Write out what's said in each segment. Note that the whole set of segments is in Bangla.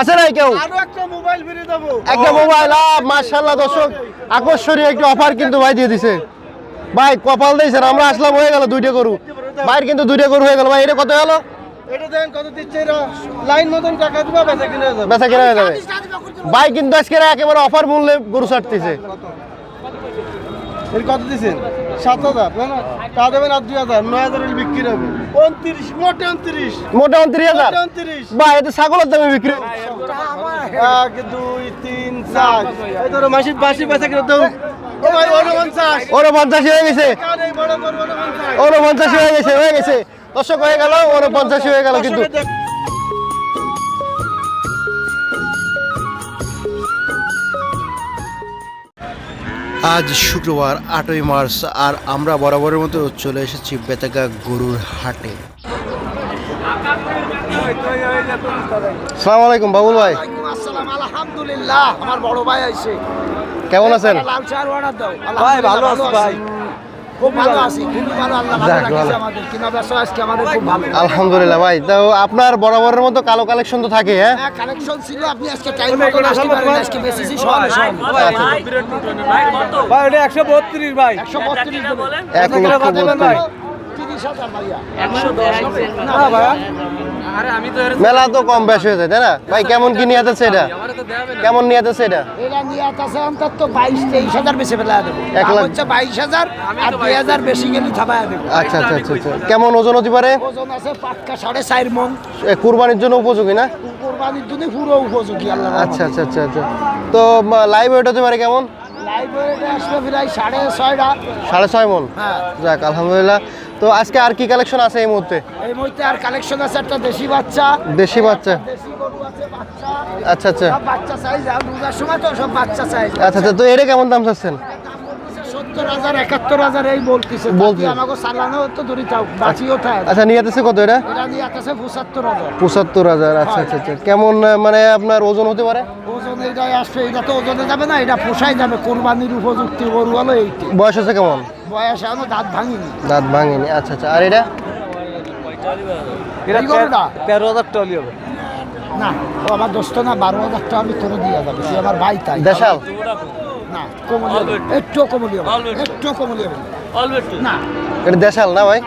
আছে নাই কেউ? আরও একটা মোবাইল ফ্রি দেবো। মার্শাল্লাহ দর্শক। আকর্ষণীয় একটি অফার কিন্তু ভাই দিয়ে দিছে। ভাই কপাল দিয়েছেন আমরা আসলাম হয়ে গেল দুইটা গরু। ভাইয়ের কিন্তু দুইটা গরু হয়ে গেল। ভাই এটা কত গেল হয়ে ভাই কিন্তু আজকে একেবারে অফার মূল্যে গরু ছাড়তেছে। এর কত দিচ্ছেন সাত হাজার না না তা দেবেন আর দুই হাজার নয় হাজার বিক্রি হবে। উনত্রিশ মোটে উনত্রিশ। মোটা উনত্রিশ হাজার? উনত্রিশ। ভাই এতে ছাগলের দামে বিক্রি এক দুই তিন চার। এই ধরো মাসির বাসি ওর পঞ্চাশি হয়ে গেছে। ওর পঞ্চাশি হয়ে গেছে হয়ে গেছে। দর্শক হয়ে গেল ওর পঞ্চাশি হয়ে গেল কিন্তু। আজ শুক্রবার আটই মার্চ আর আমরা বরাবরের মতো চলে এসেছি বেতাগা গরুর হাটে। সালাম আলাইকুম বাবুল ভাই। আসসালাম আলহামদুলিল্লাহ আমার বড় ভাই আইছে। কেমন আছেন? ভাই, ভালো আছি ভাই। আলহামদুলিল্লাহ ভাই। তো আপনার বরাবরের মতো কালো কালেকশন তো থাকে হ্যাঁ? কালেকশন ছিল। আপনি আজকে টাইম মতো আসতে পারেন আজকে বেশি সব। সব ভাই এটা একশো বত্রিশ ভাই। লক্ষ মেলা তো কম বেশ হয়েছে তাই না? ভাই কেমন কি নিয়ে আছে এটা? কেমন নিয়ে আছে এটা? এরা নিয়ে আছে অন্তত বাইশ তেইশ হাজার বেশি ফেলা দেবো। এক লাখ। হচ্ছে বাইশ হাজার আর দুই হাজার বেশি গেলে থাবায় দেবো। আচ্ছা আচ্ছা আচ্ছা আচ্ছা। কেমন ওজন হতে পারে? ওজন আছে পাক্কা সাড়ে চার মন। এ, কুরবানির জন্য উপযোগী না? কোরবানির জন্য পুরো উপযোগী আল্লাহ আচ্ছা আচ্ছা আচ্ছা আচ্ছা। তো লাইভ ওয়েট হতে পারে কেমন? লাইব্রেরিতে আসলে প্রায় সাড়ে ছয়টা। সাড়ে ছয় মন? হ্যাঁ। যাক আলহামদুলিল্লাহ। তো আজকে আর কি কালেকশন আছে এই মুহূর্তে? এই মুহূর্তে আর কালেকশন আছে একটা দেশি বাচ্চা। দেশি বাচ্চা। দেশি গরু আছে বাচ্চা। আচ্ছা আচ্ছা। বাচ্চা সাইজ আর রোজার সময় তো সব বাচ্চা সাইজ আচ্ছা আচ্ছা তো এটা কেমন দাম চাচ্ছেন? আচ্ছা আচ্ছা আচ্ছা আচ্ছা কেমন মানে আপনার ওজন হতে পারে? ওজন এইটাই আসবে এটা তো ওজনে যাবে না এটা পোষাই যাবে। কোরবানির উপযুক্তি গরু হলো এইটি। বয়স আছে কেমন? বয়স এখনও দাঁত ভাঙিনি। দাঁত ভাঙিনি আচ্ছা আচ্ছা আর এটা? তেরো হাজার টলি হবে। না ও আমার দোস্ত না বারো হাজার টাকা আমি তোরে দিয়ে যাবে তুই আমার ভাই তাই। দেশাল? না কমলি হবে একটু কমলি হবে একটু কমলি হবে না এটা দেশাল না ভাই?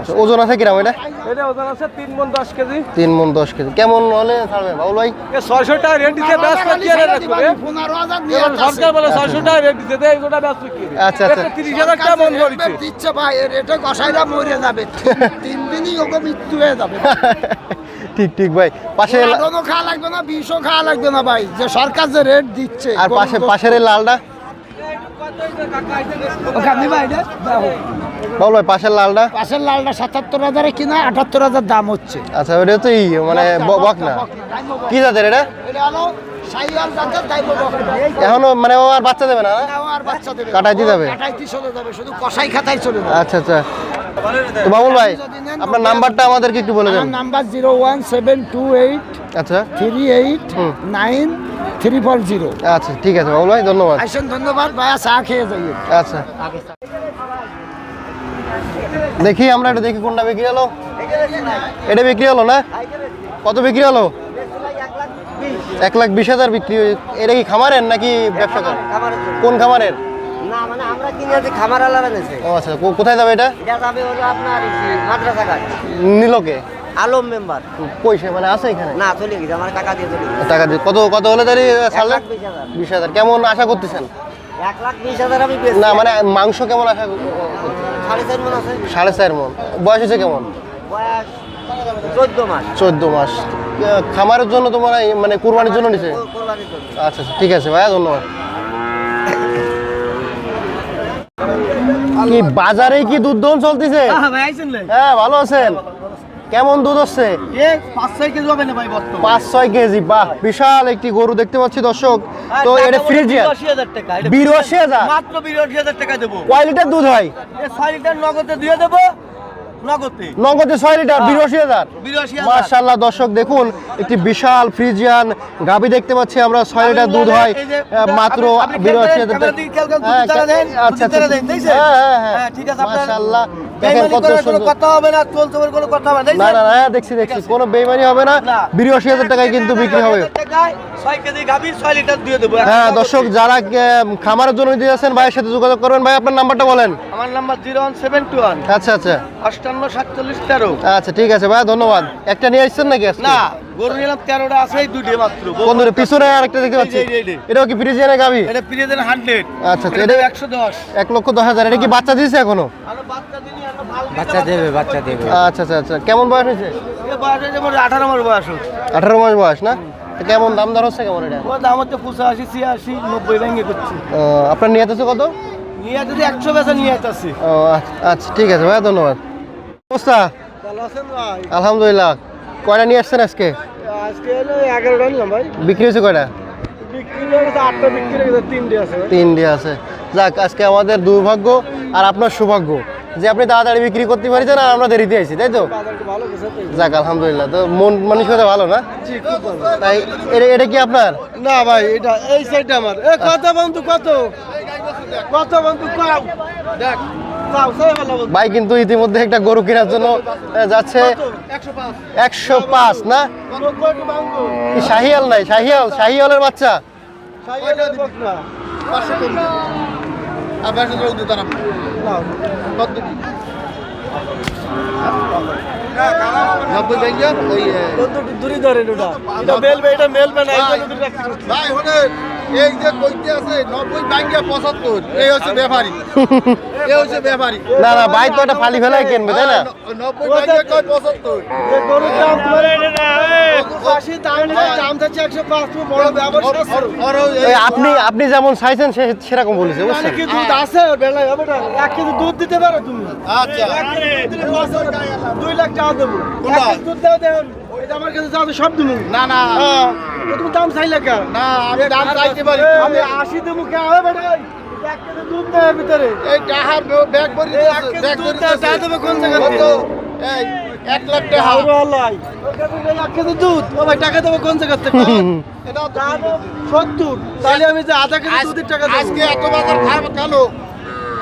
আচ্ছা, ওজন আছে কিরাম এটা? এটা ওজন আছে তিন মন দশ কেজি। তিন মন দশ কেজি। কেমন হলে ছাড়বেন বাবুল ভাই? ছয়শো টাকা রেট দিতে ব্যাস আর এটা করে পনেরো হাজার নিয়ে এবার সরকার বলে ছয়শো টাকা রেট দিতে দেয় এগুলো ব্যাস আচ্ছা, আচ্ছা। তিরিশ হাজার টাকা মন করেছে দিচ্ছে ভাই কষাইরা মরে যাবে। তিন দিনই ওকে মৃত্যু হয়ে যাবে। ঠিক ঠিক ভাই। পাশে খাওয়া লাগবে না বিষও খাওয়া লাগবে না ভাই। যে সরকার যে রেট দিচ্ছে আর পাশে পাশের লালটা? ওখানে ভাই পাশের লালটা? পাশের লালটা সাতাত্তর হাজারে কিনা আটাত্তর হাজার দাম হচ্ছে। আচ্ছা ওটা তো মানে বক না কি জাতের এটা? এখনও মানে ও আর বাচ্চা দেবে না। কাটাই যাবে? আচ্ছা আচ্ছা। তো বাবুল ভাই আপনার নাম্বারটা আমাদেরকে একটু বলে দেন। Number zero one seven two eight আচ্ছা। Three eight nine three four zero. আচ্ছা ঠিক আছে বাবুল ভাই ধন্যবাদ। ধন্যবাদ। ভাইয়া চা খেয়ে যাইয়ে আচ্ছা। দেখি আমরা এটা দেখি কোনটা বিক্রি হলো। এটা বিক্রি হলো না? কত বিক্রি হলো? এক লাখ বিশ হাজার বিক্রি হয়ে- এটা কি খামারের নাকি ব্যবসা করেন? কোন খামারের? না মানে আমরা কিনে আছি খামার আলাদা নিয়েছে ও আচ্ছা কোথায় যাবে এটা? এটা যাবে হলো আপনার মাদ্রাসা ঘাট নিলকে? আলম মেম্বার। পয়সা মানে আছে এখানে? না চলে গেছে আমার কাকা দিয়ে চলে গেছে। টাকা দিয়ে কত কত হলে তারি বিশ হাজার। কেমন আশা করতেছেন? এক লাখ বিশ হাজার আমি না মানে মাংস কেমন আশা সাড়ে চার মন আছে। সাড়ে চার মন। বয়স হচ্ছে কেমন? বয়স চোদ্দ মাস। চোদ্দ মাস। খামারের জন্য তোমার মানে কুরবানির জন্য নিছে? আচ্ছা আচ্ছা ঠিক আছে ভাইয়া ধন্যবাদ। কি বাজারে কি দুধ দোন চলতেছে? হ্যাঁ ভালো আছেন। কেমন দুধ হচ্ছে এ পাঁচ ছয় কেজি হবে না ভাই বর্তমান। পাঁচ ছয় কেজি বাহ বিশাল একটি গরু দেখতে পাচ্ছি দর্শক। তো এটা ফ্রিজিয়ান বিরাশি হাজার? মাত্র বিরাশি হাজার টাকা দেবো। কয় লিটার দুধ হয়? এ ছয় লিটার নগদে দিয়ে দেবো। নগদে? ছয় লিটার বিরাশি হাজার। মার্শাল্লাহ দর্শক দেখুন একটি বিশাল ফ্রিজিয়ান গাবি দেখতে পাচ্ছি আমরা ছয় লিটার দুধ হয় মাত্র বিরাশি হাজার হ্যাঁ, আচ্ছা আচ্ছা। হ্যাঁ হ্যাঁ হ্যাঁ। হ্যাঁ, মার্শাল্লাহ দেখেন বেইমানি কত করার কথা হবে না চলতে হবে কোনো কথা হবে না। না না দেখছি দেখছি। কোনো বেইমানি হবে না। না। বিরাশি হাজার টাকায় কিন্তু বিক্রি হবে। ছয় কেজি গাভী ছয় লিটার দিয়ে দেবো। হ্যাঁ দর্শক যারা খামারের জন্য নিতে যাচ্ছেন ভাইয়ের সাথে যোগাযোগ করবেন। ভাই আপনার নাম্বারটা বলেন। আমার number zero one seven two one. আচ্ছা আচ্ছা। অষ্টান্ন সাতচল্লিশ তেরো। আচ্ছা ঠিক আছে ভাই ধন্যবাদ। একটা নিয়ে আসছেন নাকি না গরু নিলাম তেরোটা আছে দুটি মাত্র। বন্ধুরে পিছনে আরেকটা দেখতে পাচ্ছি। এটাও কি ফ্রিজিয়ানের গাবি এটা প্রিয়দের হান্ড্রেড। আচ্ছা আচ্ছা এটা একশো দশ। এক লক্ষ দশ হাজার। এটা কি বাচ্চা দিয়েছে এখনও? বাচ্চা দেবে বাচ্চা দেবে। আচ্ছা আচ্ছা আচ্ছা। কেমন বয়স হয়েছে? বয়স হয়েছে মোট আঠারো মাস বয়স আঠারো মাস বয়স না? তো কেমন দাম দর হচ্ছে কেমন এটা? দাম হচ্ছে পঁচাশি ছিয়াশি নব্বই ভেঙে করছি আপনার নিয়ে আছে কত? নিয়ে যদি একশো বেচা নিয়ে আসছি ও আচ্ছা, আচ্ছা ঠিক আছে ভাই ধন্যবাদ। অবস্থা? ভালো আছেন ভাই? আলহামদুলিল্লাহ। কয়টা নিয়ে আসছেন আজকে? আজকে এগারোটা নিলাম ভাই। বিক্রি হয়েছে কয়টা? তিনটে আছে। যাক আজকে আমাদের দুর্ভাগ্য আর আপনার সৌভাগ্য। যে আপনি তাড়াতাড়ি বিক্রি করতে পারছেন আর আমরা দেরিতে আছি তাই তো? যাক আলহামদুলিল্লাহ তো মন মানসিকতা ভালো না? তাই এটা এটা কি আপনার? না ভাই এটা এই সাইডটা আমার। এ কত বন্ধু কত? কত বন্ধু কাউ দেখ ভাই কিন্তু ইতিমধ্যে একটা গরু কেনার জন্য যাচ্ছে একশো পাঁচ। না? শাহিয়াল নাই? শাহিয়াল শাহিয়ালের বাচ্চা। সাইকেল বক না পাঁচশো কম আর পাঁচশো যোগ দিতে না কত কি নব্বই ব্যাংকে ওই দূরি ধরে ওটা। মেলবে এটা মেলবে না। ভাই হলে এই যে কইতে আছে নব্বই ব্যাংকে পঁচাত্তর এই হচ্ছে ব্যাপারী। এই হচ্ছে ব্যাপারী। না না ভাই তো এটা ফালি ফেলাই কিনবে তাই না? নব্বই ব্যাংকে কয় পঁচাত্তর? আপনি আপনি যেমন চাইছেন সে- সেরকম বলেছে দুধ আছে? ওর হবে না এক কেজি দুধ দিতে পারো তুমি? আচ্ছা। দুই লাখ টাকা দেবো? দুধ এটা আমার কাছে সব দেবো না না। হ্যাঁ। তুমি দাম চাইলে কেন? না আমি দাম চাইতে পারি। আমি আশি দেবো কে? হবে বেটা দুধ দেয় ভিতরে। এই ব্যাগ ভরি ব্যাগ ভরি দেবে কোন জায়গা? এই এক লাখ টাকা। হাওড়া আলাই। ওর কাছে নেই এক কেজি দুধ। ও ভাই টাকা দেবো কোন জায়গা থেকে? এটা দাম সত্তর। তাহলে আমি যে আধা কেজি দুধের টাকা আজকে এত বাজার খারাপ কেন?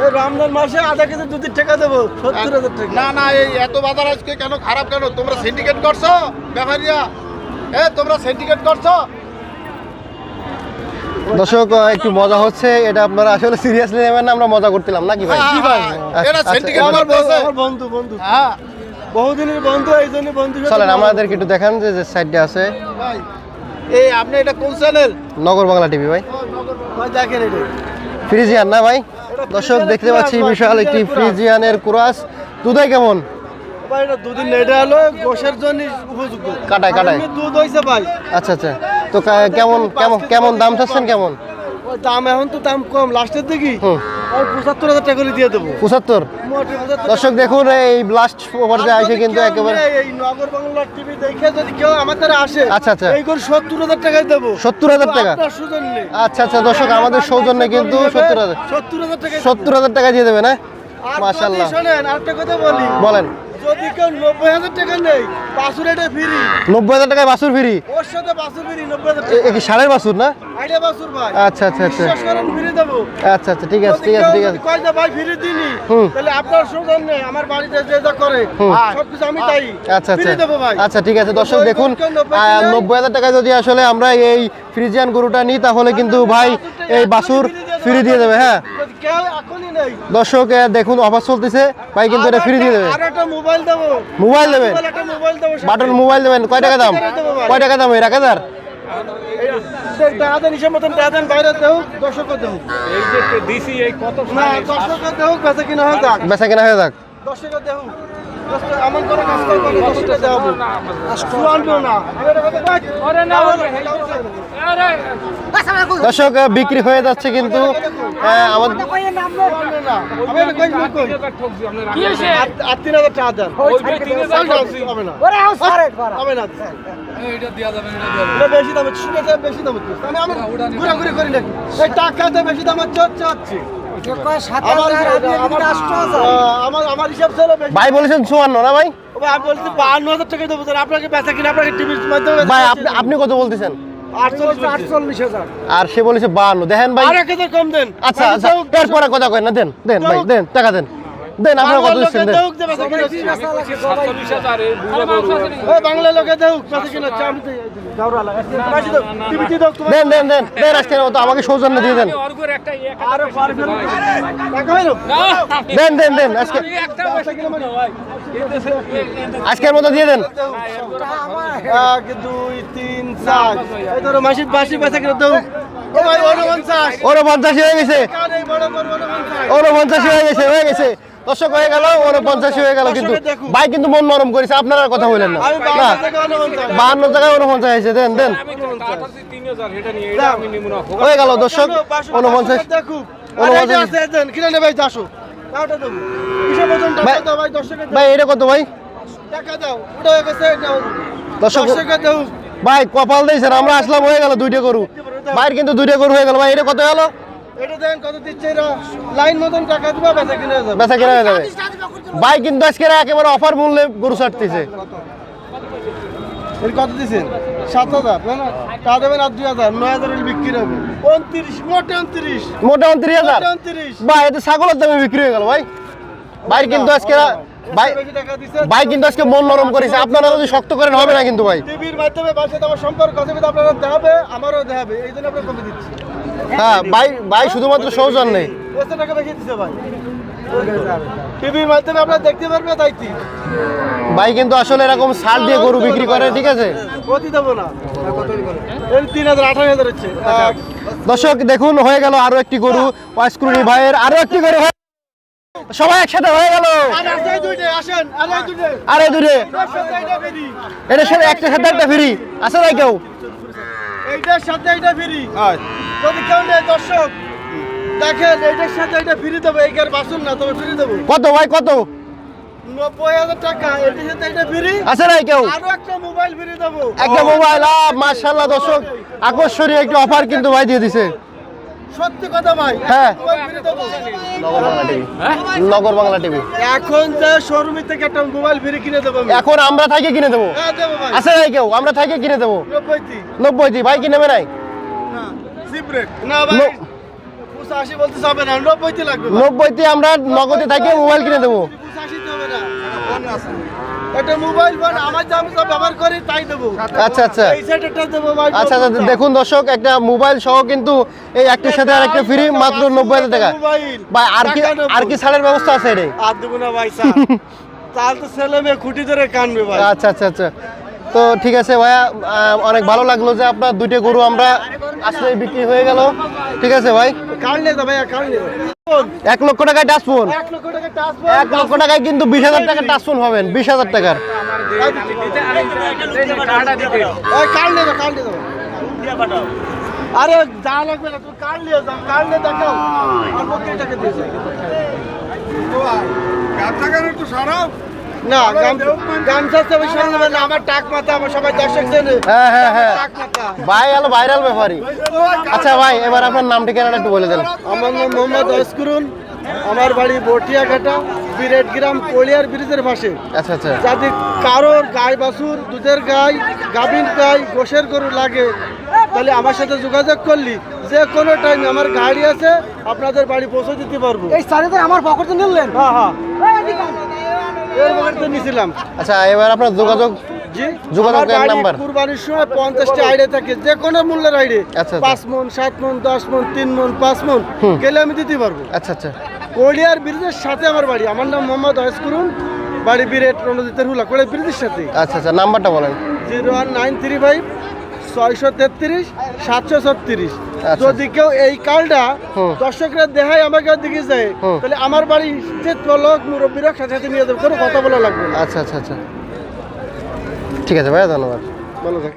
রমজান মাসে আধা কেজি দুধের টাকা দেবো সত্তর হাজার টাকা। না না এই এত বাজার আজকে কেন খারাপ কেন? তোমরা সিন্ডিকেট করছ? ব্যাপারীরা? এ তোমরা সিন্ডিকেট করছ? দর্শক একটু মজা হচ্ছে এটা আপনারা আসলে সিরিয়াসলি নেবেন না আমরা মজা করছিলাম নাকি ভাই? কি ভাই এটা সিন্ডিকেট আমার বন্ধু আমার বন্ধু বন্ধু। হ্যাঁ। বহুদিনের বন্ধু এই জন্য বন্ধু চলেন আমাদেরকে একটু দেখান যে যে সাইডে আছে। ভাই এই আপনি এটা কোন চ্যানেল নগর বাংলা টিভি ভাই। ভাই দেখেন এটা। ফ্রিজিয়ান না ভাই? দর্শক দেখতে পাচ্ছি বিশাল একটি ফ্রিজিয়ানের কুরাস। দুধে কেমন? ভাই এটা দুদিন এটা হলো গোশের জন্য উপযুক্ত কাটায়, কাটায়। দুধ হয়েছে ভাই। আচ্ছা আচ্ছা। তো কেমন কেমন কেমন দাম চাচ্ছেন কেমন? দাম এখন তো দাম কম। লাস্টের দিকে পঁচাত্তর হাজার টাকা করে দিয়ে দেবো। পঁচাত্তর? দর্শক দেখুন এই ব্লাস্ট পর্যায়ে আসে কিন্তু একেবারে এই নগর বাংলার টিভি দেখে যদি কেউ আমাদের আসে আচ্ছা, আচ্ছা। এই করে সত্তর হাজার টাকায় দেবো। সত্তর হাজার টাকা? আপনার সুজন আচ্ছা আচ্ছা দর্শক আমাদের সৌজন্যে কিন্তু সত্তর হাজার সত্তর হাজার টাকা সত্তর হাজার টাকা দিয়ে দেবে না? মাশাল্লাহ শোনেন আরেকটা কথা বলি। বলেন। যদি কেউ নব্বই হাজার টাকা নেই বাসুর এটা ফ্রি নব্বই হাজার টাকায় বাসুর ফ্রি ওর সাথে বাসুর ফ্রি নব্বই হাজার এ বাসুর না? আইডিয়া বাসুর ভাই। আচ্ছা আচ্ছা আচ্ছা। ফ্রি দেবো। আচ্ছা আচ্ছা ঠিক আছে ঠিক আছে ঠিক আছে। কয় ভাই ফ্রি দিনি তাহলে আপনার সুজন নেই আমার বাড়িতে যে যা করে সবকিছু আমি তাই। আচ্ছা আচ্ছা। দেবো ভাই। আচ্ছা ঠিক আছে দর্শক দেখুন নব্বই নব্বই হাজার টাকায় যদি আসলে আমরা এই ফ্রিজিয়ান গরুটা নিই তাহলে কিন্তু ভাই এই বাসুর ফ্রি দিয়ে দেবে হ্যাঁ। দর্শক দেখুন অফার চলতেছে। ভাই কিন্তু এটা ফ্রি দিয়ে দেবে। মোবাইল দেবো। মোবাইল দেবেন? মোবাইল একটা মোবাইল দেবো সাথে। বাটন মোবাইল দেবেন। কয় টাকা দাম? কয় টাকা দাম এই এক হাজার বেঁচে কিনা হয়ে যাক। হয়ে দর্শক এমন করে কাজ করবে আমি। না বিক্রি হয়ে যাচ্ছে কিন্তু আমাদের তিন হাজার টাকা দেন হবে না, হ্যাঁ, বেশি দামে শুনে যায় বেশি দামে আমি আমি ঘোরাঘুরি করি নাকি এই টাকাতে বেশি দামে চচ্ছে হচ্ছে আমার আমার আমার আমার হিসাব ছিল বেশি। ভাই বলেছেন চুয়ান্ন না ভাই? আমি বলছি বাহান্ন হাজার টাকা দেবো স্যার। আপনাকে বেচা কিনা আপনাকে টিভির মাধ্যমে ভাই আপনি আপনি কত বলতেছেন? আটচল্লিশ আটচল্লিশ হাজার। আর সে বলেছে বাহান্ন। দেখেন ভাই। কম দেন। আচ্ছা আচ্ছা এরপরে কথা কয় না দেন দেন ভাই দেন টাকা দেন। দেন আপনারা কত দিচ্ছেন লোকে দেন। কিনা বাংলার লোকে দেউক বেচা কিনা দেন দেন দেন দেন আজকের মতো আমাকে সৌজন্য দিয়ে দেন। ওর এক? দেন দেন দেন আজকে আজকের মতো দিয়ে দেন। দুই তিন চার। মাসির বাসি বেচা কিনা দেউক। ও ভাই, ঊনপঞ্চাশ। ওরও পঞ্চাশি হয়ে গেছে? ওরও পঞ্চাশি হয়ে গেছে হয়ে গেছে। দর্শক হয়ে গেল ওরও পঞ্চাশি হয়ে গেল কিন্তু। ভাই কিন্তু মন নরম করেছে আপনারা আর কথা বললেন না। আমি না বাহান্ন টাকায় উনপঞ্চাশ হয়েছে দেন দেন। হয়ে গেল দর্শক উনপঞ্চাশ ভাই- এটা কত ভাই। দর্শক। ভাই কপাল দিয়েছেন আমরা আসলাম হয়ে গেল দুইটা গরু। ভাইয়ের কিন্তু দুইটা গরু হয়ে গেল। ভাই এটা কত গেল এটা দেন, কত দিচ্ছে এরা? লাইন মতন টাকা দিবা, বেচা কিনে যাবে। বেচা কেনা যাবে ভাই কিন্তু আজকে একেবারে অফার মূল্যে গরু ছাড়তেছে এর কত দিছেন? সাত হাজার, না না? তা দেবেন আর দুই হাজার, নয় হাজার বিক্রি হবে। উনত্রিশ, মোটে উনত্রিশ। মোটা উনত্রিশ হাজার। ভাই ছাগলের দামে বিক্রি হয়ে গেল ভাই ভাই কিন্তু আজকে ভাই কিন্তু আজকে মন নরম করেছে আপনারা যদি শক্ত করেন হবে না কিন্তু ভাই টিভির মাধ্যমে বাসা সাথে আমার সম্পর্ক আছে কিন্তু আপনারা দেখাবে আমারও দেখাবে এই জন্য আপনার কমে দিচ্ছি হ্যাঁ ভাই ভাই শুধুমাত্র টাকা দিচ্ছে ভাই। টিভির মাধ্যমে আপনারা দেখতে পারবে তাই ভাই কিন্তু আসলে এরকম সার দিয়ে গরু বিক্রি করে ঠিক আছে? না। দর্শক দেখুন হয়ে গেল আরও একটি গরু ভাইয়ের আরও একটি গরু হয়ে- সবাই একসাথে হয়ে গেল। আর আছে এই দুইটে, আসেন আর এই দুইটে। আরে দূরে এটার সাথে এটা। সাথে একটা সাথে একটা ফ্রি। আছে ভাই কেউ? এইটার সাথে এটা ফ্রি। যদি কেউ নেই দর্শক দেখেন এইটার সাথে এটা ফ্রি দেবো এই বাসুন না তবে ফ্রি দেবো। কত ভাই কত? নব্বই হাজার টাকা এটার সাথে এটা ফ্রি আছে নাই কেউ? আরও একটা মোবাইল ফ্রি দেবো। একটা মোবাইল আ মাশাআল্লাহ দর্শক আকর্ষণীয় একটি অফার কিন্তু ভাই দিয়ে দিছে। সত্যি কথা ভাই হ্যাঁ। মোবাইল ফ্রি দেবো। নগর বাংলা টিভি। এখন যে শোরুমে থেকে একটা মোবাইল ফ্রি কিনে দেবো এখন আমরা থাকি কিনে দেবো। হ্যাঁ ভাই। আছে নাই কেউ? আমরা থাকি কিনে দেবো। নব্বই দি। নব্বই ভাই কি নেবে নাই? না ভাই নো- পঁচাশি বলতে হবে না নব্বই তে লাগবে ভাই। নব্বই তে আমরা নগদে থাকি মোবাইল কিনে দেবো। পঁচাশি তে হবে না। একটা মোবাইল ফোন আমার যে আমি যা ব্যবহার করি তাই দেবো। আচ্ছা আচ্ছা। এই সেটটা দেবো ভাই আচ্ছা আচ্ছা দেখুন দর্শক একটা মোবাইল সহ কিন্তু এই একটার সাথে আর একটা ফ্রি মাত্র নব্বই হাজার টাকা। ভাই আর কি আর কি ছাড়ের ব্যবস্থা আছে রে আর দেবো না ভাই তাহলে তো ছেলে মেয়ে খুঁটি ধরে কানবে ভাই। আচ্ছা আচ্ছা আচ্ছা। তো ঠিক আছে ভাইয়া অনেক ভালো লাগল যে আপনার দুইটা গরু আমরা আসলে বিক্রি হয়ে গেল। ঠিক আছে ভাই? এক লক্ষ টাকায় টাচফোন এক লক্ষ এক লক্ষ টাকায় কিন্তু বিশ হাজার টাকার টাচফোন হবেন বিশ হাজার টাকার। আরে যা লাগবে না তুমি যাও কানলে দেখাও। আর তো বেশি নেবে না আমার টাক মাথা আমার সবাই দর্শক জানে। হ্যাঁ হ্যাঁ হ্যাঁ। ভাই হলো ভাইরাল ব্যাপারই। আচ্ছা ভাই এবার আপনার নাম ঠিকানাটা একটু বলে দেন। আমার নাম মোহাম্মদ অস্করুন আমার বাড়ি বটিয়াঘাটা বিরেট গ্রাম কলিয়ার ব্রিজের পাশে। আচ্ছা আচ্ছা। যদি কারোর গাই বাছুর দুধের গাই গাভিন গাই গোশের গরু লাগে তাহলে আমার সাথে যোগাযোগ করলি। যে কোনো টাইম আমার গাড়ি আছে আপনাদের বাড়ি পৌঁছে দিতে পারব। এই সারিতে আমার পকেটে নিলেন? হ্যাঁ হ্যাঁ। নিছিলাম। আচ্ছা এবার আপনার যোগাযোগ জি। বাড়ি নাম্বার। কুরবানির সময় পঞ্চাশটা আইডে থাকে যে কোনো মূল্যের আইডে। আচ্ছা, আচ্ছা। পাঁচ মন সাত মন দশ মন তিন মন পাঁচ মন গেলে আমি দিতে পারব। আচ্ছা আচ্ছা। কোলিয়ার ব্রিজের সাথে আমার বাড়ি। আমার নাম মোহাম্মদ করুন বাড়ি বিরেট রণজিতের হুলা কোলিয়ার ব্রিজের সাথে আচ্ছা আচ্ছা নাম্বারটা বলেন। Zero one nine three five ছয়শো তেত্রিশ সাতশো ছত্রিশ। যদি কেউ এই কালটা। দর্শকরা দেখায় আমাকে দিকে যায় তাহলে আমার বাড়ি যে লোক মুরব্বীরা সাথে সাথে নিয়ে যাবে কোনো কথা বলা লাগবে আচ্ছা আচ্ছা আচ্ছা। ঠিক আছে ভাইয়া ধন্যবাদ। ভালো থাকে